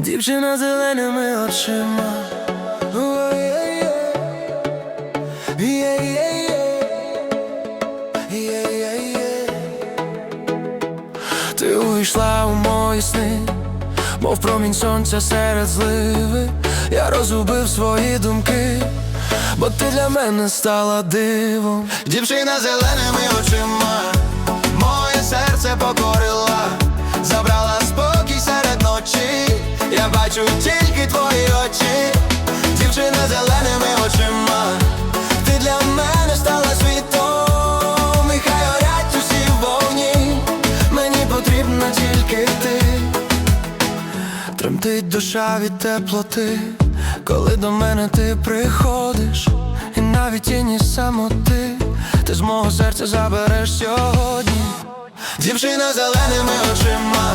Дівчина зеленими очима. Ти увійшла у мої сни, мов промінь сонця серед зливи. Я розгубив свої думки, бо ти для мене стала дивом. Дівчина зеленими очима, моє серце покорила, бачу тільки твої очі, дівчина зеленими очима, ти для мене стала світом, і хай горять усі вогні, Мені потрібна тільки ти. Тремтить душа від теплоти, коли до мене ти приходиш, і навіть тіні самоти, ти з мого серця забереш сьогодні. дівчина зеленими очима,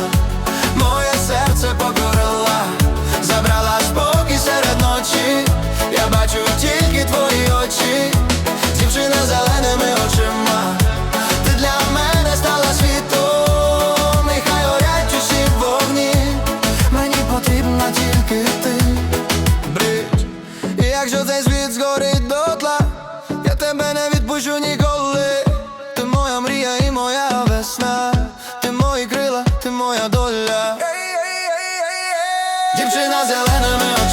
мої крила, ти